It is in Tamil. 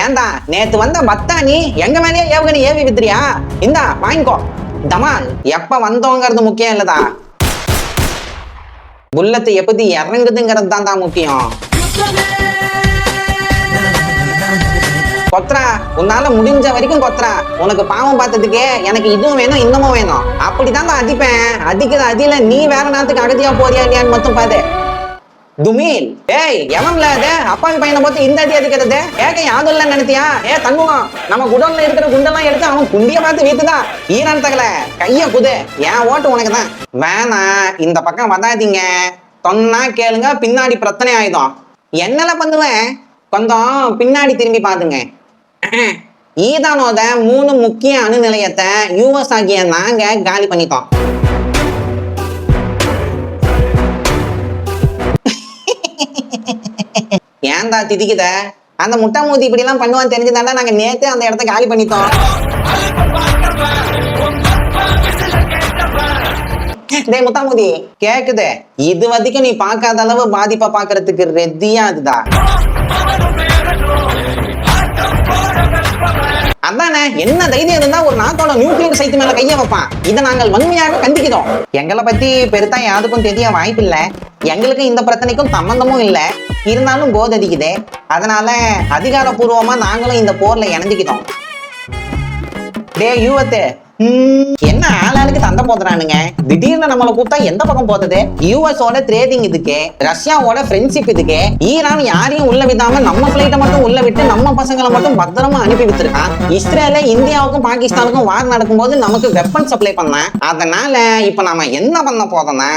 ஏன்டா? நேத்து வந்த பத்தானி எங்க மேலேயே ஏவுகணை ஏவி வித்துறியா? இந்தா வாங்கிக்கோ. தமால் எப்ப வந்தோங்கிறது முக்கியம் இல்லதா புல்லத்து எப்படி இறங்குதுங்கிறது தான் முக்கியம். கொத்ரா உன்னால முடிஞ்ச வரைக்கும் கொத்ரா. உனக்கு பாவம் பார்த்ததுக்கே எனக்கு இதுவும் வேணும் இன்னமும் வேணும். அப்படிதான் தான் அடிப்பேன். அடிக்கிற அடியில நீ வேற நேரத்துக்கு அகதியா போறியா இல்லையான்னு மட்டும் பாரு. துமீல். ஏய் எவன்ல அது? அப்பாவி பையனை பார்த்து இந்த அடி அடிக்கிறது? ஏக்க யாதும் இல்ல நினைத்தியா? ஏ தங்குவோம் நம்ம குடோன்ல இருக்கிற குண்டெல்லாம் எடுத்து அவன் குண்டிய பார்த்து வீத்துதான் ஈரான் தகல கைய குது. என் ஓட்டு உனக்கு தான் வேணா இந்த பக்கம் வந்தாதீங்க. சொன்னா கேளுங்க பின்னாடி பிரச்சனை ஆயுதம் என்னெல்லாம் பண்ணுவேன்? கொஞ்சம் பின்னாடி திரும்பி பாத்துங்க. ஈதானோட மூணு முக்கிய அணு நிலையத்தை யூஎஸ் ஆகிய நாங்க காலி பண்ணிட்டோம். ஏன்டா திதிக்குத? அந்த முட்டை மூதி இப்படி எல்லாம் பண்ணுவான்னு தெரிஞ்சுதாண்டா நாங்க நேத்து அந்த இடத்த காலி பண்ணிட்டோம். டேய் முத்தாமுதி கேக்குது. இது வரைக்கும் நீ பார்க்காத அளவு பாதிப்பா பாக்குறதுக்கு ரெத்தியா அதுதா என்ன தைரியம் இருந்தா ஒரு நாட்டோட நியூக்ளியர் சைத்து மேல கைய வைப்பான். இதை நாங்கள் வன்மையாக கண்டிக்கிறோம். எங்களை பத்தி பெருத்தா யாருக்கும் தெரிய வாய்ப்பில்ல. எங்களுக்கு இந்த பிரச்சனைக்கும் சம்பந்தமும் இல்ல. இருந்தாலும் போது அதனால அதிகாரப்பூர்வமா நாங்களும் இந்த போர்ல இணைஞ்சுக்கிட்டோம். டே யூவத்து என்ன ஆளாளுக்கு சண்டை போதுறானுங்க திடீர்னு நம்மளை கூப்பிட்டா எந்த பக்கம் போதது யூஎஸோட ட்ரேடிங் இதுக்கு ரஷ்யாவோட ஃப்ரெண்ட்ஷிப் இதுக்கு ஈரான் யாரையும் உள்ள விடாம நம்ம பிளைட்டை மட்டும் உள்ள விட்டு நம்ம பசங்களை மட்டும் பத்திரமா அனுப்பி வித்துருக்கான் இஸ்ரேல இந்தியாவுக்கும் பாகிஸ்தானுக்கும் வார் நடக்கும்போது நமக்கு வெப்பன் சப்ளை பண்ண அதனால இப்ப நாம என்ன பண்ண போதோம்னா